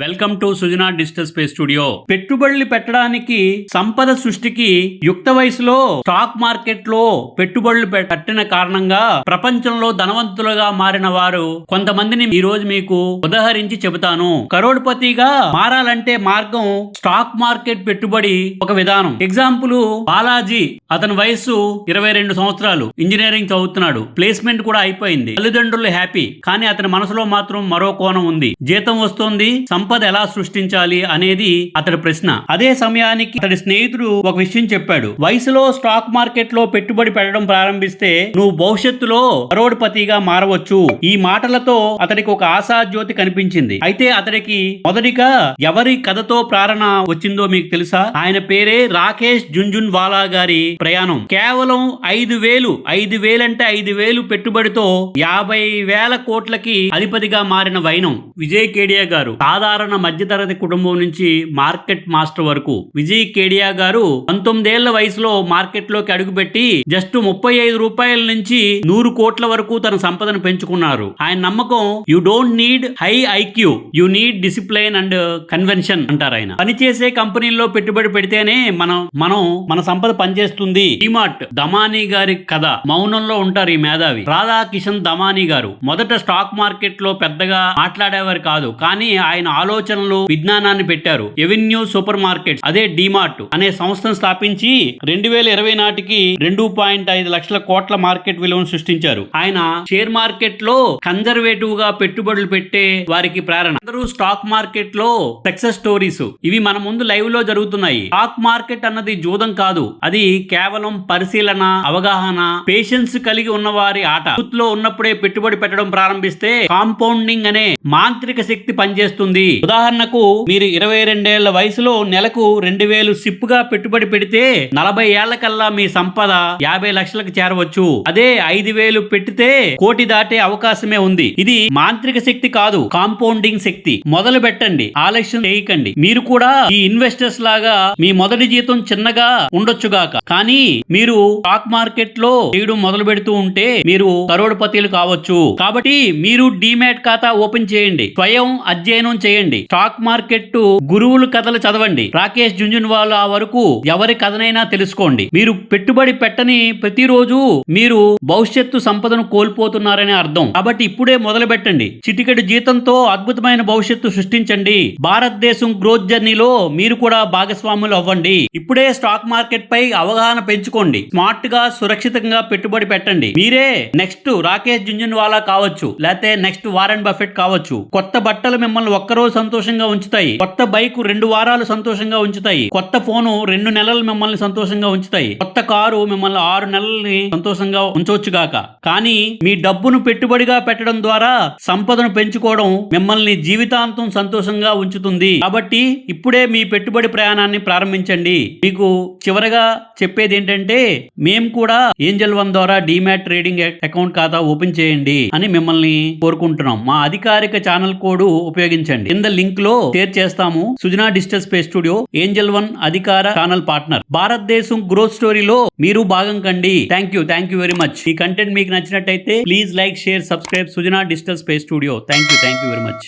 Welcome to Sujana digital space studio. పెట్టుబడులు పెట్టడానికి సంపద సృష్టికి యుక్త వయసులో స్టాక్ మార్కెట్లో పెట్టుబడులు పెట్టిన కారణంగా ప్రపంచంలో ధనవంతులుగా మారిన వారు కొంతమందిని ఈ రోజు మీకు ఉదాహరించి చెబుతాను. కరోడ్పతిగా మారాలంటే మార్గం స్టాక్ మార్కెట్ పెట్టుబడి ఒక విధానం. ఎగ్జాంపుల్ బాలాజీ. అతని వయసు ఇరవై రెండు సంవత్సరాలు. ఇంజనీరింగ్ చదువుతున్నాడు. ప్లేస్మెంట్ కూడా అయిపోయింది. తల్లిదండ్రులు హ్యాపీ. కానీ అతని మనసులో మాత్రం మరో కోణం ఉంది. జీతం వస్తుంది సంపద ఎలా సృష్టించాలి అనేది అతడి ప్రశ్న. అదే సమయానికి అతడి స్నేహితుడు ఒక విషయం చెప్పాడు. వయసులో స్టాక్ మార్కెట్లో పెట్టుబడి పెట్టడం ప్రారంభిస్తే నువ్వు భవిష్యత్తులో కరోడ్పతిగా మారవచ్చు. ఈ మాటలతో అతడికి ఒక ఆశా జ్యోతి కనిపించింది. అయితే అతడికి మొదటిగా ఎవరి కథతో ప్రేరణ వచ్చిందో మీకు తెలుసా? ఆయన పేరే రాకేష్ జున్జున్ వాలా గారి ప్రయాణం. కేవలం ఐదు వేలు ఐదు వేలంటే ఐదు వేలు పెట్టుబడితో యాభై వేల కోట్లకి అధిపతిగా మారిన వైనం విజయ్ కేడియా గారు. సాధారణ మధ్యతరగతి కుటుంబం నుంచి మార్కెట్ మాస్టర్ వరకు. విజయ్ కేడియా గారు పంతొమ్మిదేళ్ళ వయసులో మార్కెట్లోకి అడుగుపెట్టి జస్ట్ ముప్పై ఐదు రూపాయల నుంచి నూరు కోట్ల వరకు తన సంపదను పెంచుకున్నారు. ఆయన నమ్మకం you don't need high IQ you need discipline and convention అంటారు ఆయన. పనిచేసే కంపెనీల్లో పెట్టుబడి పెడితేనే మనం మనం మన సంపద పనిచేస్తుంది. డిమార్ట్ దమానీ గారి కథ మౌనంలో ఉంటారు ఈ మేధావి. రాధాకిషన్ దమానీ గారు మొదట స్టాక్ మార్కెట్లో పెద్దగా మాట్లాడేవారు కాదు కానీ ఆయన ఆలోచనలు విజ్ఞానాన్ని పెట్టారు. ఎవెన్యూ సూపర్ మార్కెట్ అదే డిమార్ట్ అనే సంస్థను స్థాపించి రెండు వేల ఇరవై నాటికి రెండు పాయింట్ ఐదు లక్షల కోట్ల మార్కెట్ విలువను సృష్టించారు. ఆయన షేర్ మార్కెట్లో కన్జర్వేటివ్గా పెట్టుబడులు పెట్టే వారికి ప్రేరణ. అందరూ స్టాక్ మార్కెట్లో సక్సెస్ స్టోరీస్. ఇవి మన ముందు లైవ్లో జరుగుతున్నాయి. స్టాక్ మార్కెట్ అన్నది జూదం కాదు. అది కేవలం పరిశీలన అవగాహన పేషెన్స్ కలిగి ఉన్న వారి ఆట. లో ఉన్నప్పుడే పెట్టుబడి పెట్టడం ప్రారంభిస్తే కాంపౌండింగ్ అనే మాంత్రిక శక్తి పనిచేస్తుంది. ఉదాహరణకు మీరు ఇరవై రెండేళ్ళ వయసులో నెలకు రెండు వేలు సిప్గా పెట్టుబడి పెడితే నలభై ఏళ్ళ కల్లా మీ సంపద యాభై లక్షలకు చేరవచ్చు. అదే ఐదు వేలు పెట్టితే కోటి దాటే అవకాశమే ఉంది. ఇది మాంత్రిక శక్తి కాదు కాంపౌండింగ్ శక్తి. మొదలు పెట్టండి ఆలస్యం చేయకండి. మీరు కూడా ఈ ఇన్వెస్టర్స్ లాగా మీ మొదటి జీతం చిన్నగా ఉండొచ్చుగాక కానీ మీరు స్టాక్ మార్కెట్లో చేయడం మొదలు పెడుతూ ఉంటే మీరు కరోడ్పతిలు కావచ్చు. కాబట్టి మీరు డిమాట్ ఖాతా ఓపెన్ చేయండి స్వయం అధ్యయనం చేయండి. స్టాక్ మార్కెట్ గురువుల కథలు చదవండి. రాకేష్ జుంజున్వాలా వరకు ఎవరి కథనైనా తెలుసుకోండి. మీరు పెట్టుబడి పెట్టని ప్రతిరోజు మీరు భవిష్యత్తు సంపదను కోల్పోతున్నారనే అర్థం. కాబట్టి ఇప్పుడే మొదలు పెట్టండి చిటికెడు జీతంతో అద్భుతమైన భవిష్యత్తు సృష్టించండి. భారతదేశం గ్రోత్ జర్నీలో మీరు కూడా భాగస్వాములు అవ్వండి. ఇప్పుడే స్టాక్ మార్కెట్ పై అవగాహన పెంచుకోండి. స్మార్ట్గా సురక్షితంగా పెట్టుబడి పెట్టండి. మీరే నెక్స్ట్ రాకేష్ జుంజున్వాలా కావచ్చు. లేకపోతే నెక్స్ట్ వారెన్ బఫెట్ కావచ్చు. కొత్త బట్టలు మిమ్మల్ని ఒక్కరోజు సంతోషంగా ఉంచుతాయి. కొత్త బైక్ రెండు వారాలు సంతోషంగా ఉంచుతాయి. కొత్త ఫోను రెండు నెలలు మిమ్మల్ని సంతోషంగా ఉంచుతాయి. కొత్త కారు మిమ్మల్ని ఆరు నెలల్ని సంతోషంగా ఉంచవచ్చు గాక. కానీ మీ డబ్బును పెట్టుబడిగా పెట్టడం ద్వారా సంపదను పెంచుకోవడం మిమ్మల్ని జీవితాంతం సంతోషంగా ఉంచుతుంది. కాబట్టి ఇప్పుడే మీ పెట్టుబడి ప్రయాణాన్ని ప్రారంభించండి. మీకు చివరగా చెప్పేది ఏంటంటే మేము కూడా ఏంజల్ వన్ ద్వారా డిమాట్ ట్రేడింగ్ అకౌంట్ ఖాతా ఓపెన్ చేయండి అని మిమ్మల్ని కోరుకుంటున్నాం. మా అధికారిక ఛానల్ కోడ్ ఉపయోగించండి. కింద లింక్లో షేర్ చేస్తాము. Sujana digital space studio Angel One అధికార ఛానల్ పార్ట్నర్. భారతదేశం గ్రోత్ స్టోరీలో మీరు భాగం కండి. Thank you thank you very much. ఈ కంటెంట్ మీకు నచ్చినట్టయితే please like share subscribe Sujana digital space studio. Thank you thank you very much.